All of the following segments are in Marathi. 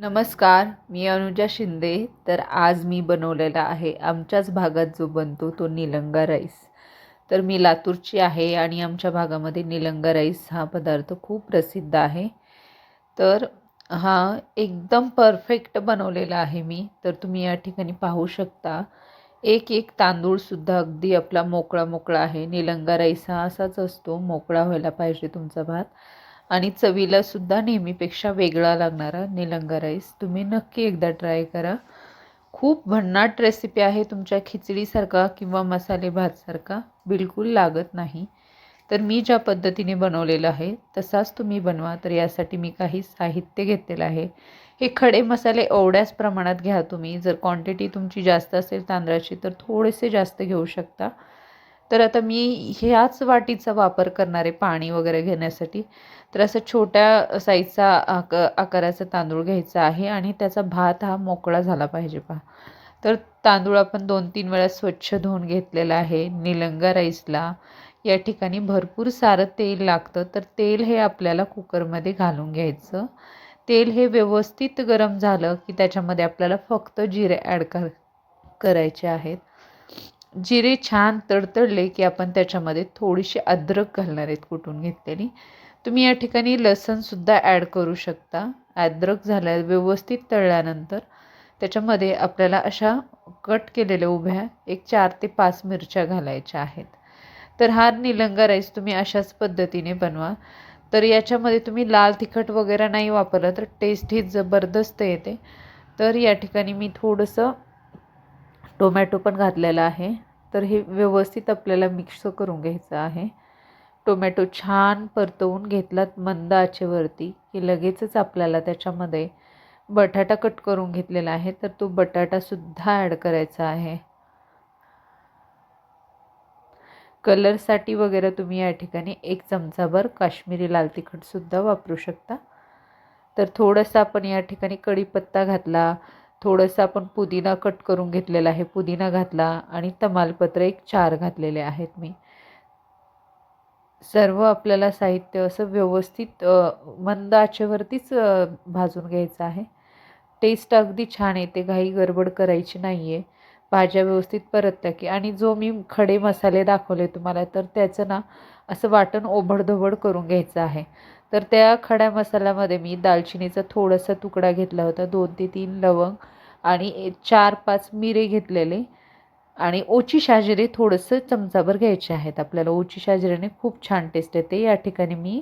नमस्कार मी अनुजा शिंदे. तर आज मी बनवलेला आहे आमच्याच भागात जो बनतो तो निलंगा राईस. तर मी लातूरची आहे आणि आमच्या भागामध्ये निलंगा राईस हा पदार्थ खूप प्रसिद्ध आहे. तर हा एकदम परफेक्ट बनवलेला आहे मी. तर तुम्ही या ठिकाणी पाहू शकता. एक एक तांदूळसुद्धा अगदी आपला मोकळा मोकळा आहे. निलंगा राईस हा असाच असतो. मोकळा व्हायला पाहिजे तुमचा भात. आणि चवीलासुद्धा नेहमीपेक्षा वेगळा लागणारा निलंगा राईस. तुम्ही नक्की एकदा ट्राय करा. खूप भन्नाट रेसिपी आहे तुमच्या खिचडीसारखा किंवा मसाले भातसारखा. बिलकुल लागत नाही. तर मी ज्या पद्धतीने बनवलेलं आहे तसाच तुम्ही बनवा. तर यासाठी मी काही साहित्य घेतलेलं आहे. हे खडे मसाले एवढ्याच प्रमाणात घ्या तुम्ही. जर क्वांटिटी तुमची जास्त असेल तांदळाची तर थोडेसे जास्त घेऊ शकता. तर आता मी ह्याच वाटीचा वापर करणारे पाणी वगैरे घेण्यासाठी तर असं छोट्या साईजचा आक आकाराचा तांदूळ घ्यायचा आहे आणि त्याचा भात हा मोकळा झाला पाहिजे पहा. तर तांदूळ आपण दोन तीन वेळा स्वच्छ धुवून घेतलेला आहे निलंगा राईसला. या ठिकाणी भरपूर सारं तेल लागतं तर तेल हे आपल्याला कुकरमध्ये घालून घ्यायचं. तेल हे व्यवस्थित गरम झालं की त्याच्यामध्ये आपल्याला फक्त जिरे ॲड कर करायचे आहेत. जिरे छान तडतडले की आपण त्याच्यामध्ये थोडीशी अद्रक घालणार आहेत कुटून घेतलेली. तुम्ही या ठिकाणी लसणसुद्धा ॲड करू शकता. अद्रक झाल्या व्यवस्थित तळल्यानंतर त्याच्यामध्ये आपल्याला अशा कट केलेल्या उभ्या एक चार ते पाच मिरच्या घालायच्या आहेत. तर हा निलंगा राईस तुम्ही अशाच पद्धतीने बनवा. तर याच्यामध्ये तुम्ही लाल तिखट वगैरे नाही वापरलं तर टेस्ट ही जबरदस्त येते. तर या ठिकाणी मी थोडंसं टोमॅटो पण घातलेला आहे. तर हे व्यवस्थित आपल्याला मिक्स करून घ्यायचं आहे. टोमॅटो छान परतवून घेतलात मंद आचेवरती की लगेचच आपल्याला त्याच्यामध्ये बटाटा कट करून घेतलेला आहे. तर तो बटाटासुद्धा ॲड करायचा आहे. कलरसाठी वगैरे तुम्ही या ठिकाणी एक चमचाभर काश्मीरी लाल तिखटसुद्धा वापरू शकता. तर थोडंसं आपण या ठिकाणी कढीपत्ता घातला थोडंसं आपण पुदिना कट करून घेतलेला आहे. पुदिना घातला आणि तमालपत्र एक चार घातलेले आहेत मी. सर्व आपल्याला साहित्य असं व्यवस्थित मंद आचेवरतीच भाजून घ्यायचं आहे. टेस्ट अगदी छान येते. घाई गडबड करायची नाही आहे भाज्या व्यवस्थित परतत्या की आणि जो मी खडे मसाले दाखवले तुम्हाला तर त्याचं ना असं वाटण ओबडधोबड करून घ्यायचं आहे. तर त्या खड्या मसाल्यामध्ये मी दालचिनीचा थोडासा तुकडा घेतला होता दोन ते तीन लवंग आणि चार पाच मिरे घेतलेले. आणि ओची शाजिरे थोडंसं चमचाभर घ्यायचे आहेत. आपल्याला ओची शाजिरेने खूप छान टेस्ट येते. या ठिकाणी मी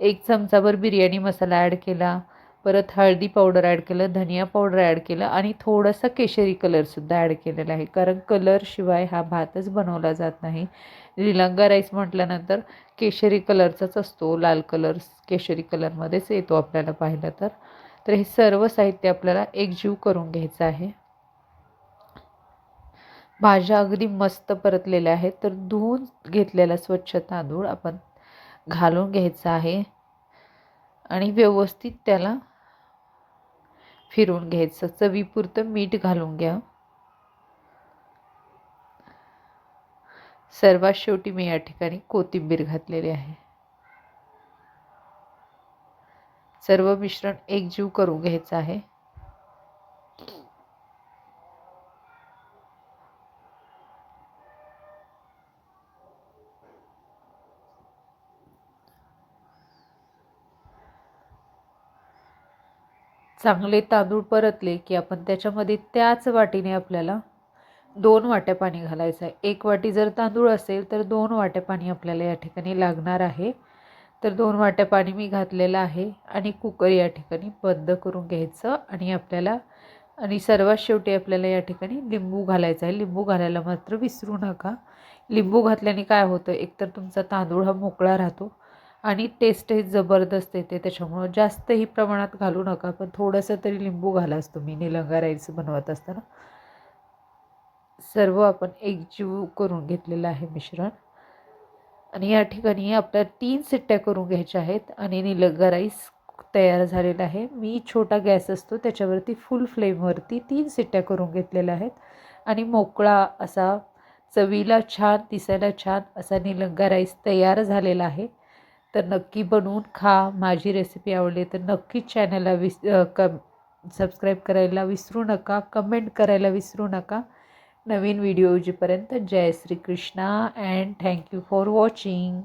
एक चमचाभर बिर्याणी मसाला ॲड केला. परत हळदी पावडर ॲड केलं धनिया पावडर ॲड केलं आणि थोडासा केशरी कलरसुद्धा ॲड केलेला आहे. कारण कलरशिवाय हा भातच बनवला जात नाही. निलंगा राईस म्हटल्यानंतर केशरी कलरचाच असतो. लाल कलर केशरी कलरमध्येच येतो आपल्याला पाहिलं तर. तर हे सर्व साहित्य आपल्याला एकजीव करून घ्यायचं आहे. भाज्या अगदी मस्त परतलेल्या आहेत. तर धुवून घेतलेला स्वच्छ तांदूळ आपण घालून घ्यायचा आहे. आणि व्यवस्थित त्याला फिरून घ्यायचं. चवीपुरतं मीठ घालून घ्या. सर्वात शेवटी मी या ठिकाणी कोथिंबीर घातलेली आहे. सर्व मिश्रण एकजीव करून घ्यायचं आहे. चांगले तांदूळ परतले की आपण त्याच्यामध्ये त्याच वाटीने आपल्याला दोन वाट्या पाणी घालायचं आहे. एक वाटी जर तांदूळ असेल तर दोन वाट्या पाणी आपल्याला या ठिकाणी लागणार आहे. तर दोन वाट्या पाणी मी घातलेलं आहे आणि कुकर या ठिकाणी बंद करून घ्यायचं आणि आपल्याला आणि सर्वात शेवटी आपल्याला या ठिकाणी लिंबू घालायचा आहे. लिंबू घालायला मात्र विसरू नका. लिंबू घातल्याने काय होतं? एकतर तुमचा तांदूळ हा मोकळा राहतो. आणि टेस्टही जबरदस्त येते त्याच्यामुळं. जास्तही प्रमाणात घालू नका पण थोडंसं तरी लिंबू घालाच तुम्ही निलंगा राईस बनवत असताना. सर्व आपण एकजीव करून घेतलेलं आहे मिश्रण. आणि या ठिकाणी आपल्या तीन सिट्ट्या करून घ्यायच्या आहेत आणि निलंगा राईस तयार झालेला आहे. मी छोटा गॅस असतो त्याच्यावरती फुल फ्लेमवरती तीन सिट्ट्या करून घेतलेल्या आहेत. आणि मोकळा असा चवीला छान दिसायला छान असा निलंगा राईस तयार झालेला आहे. तर नक्की बनवून खा. माझी रेसिपी आवडली तर नक्कीच चॅनलला विस कम सबस्क्राईब करायला विसरू नका. कमेंट करायला विसरू नका. नवीन व्हिडिओ येऊपर्यंत जय Shri Krishna and thank you for watching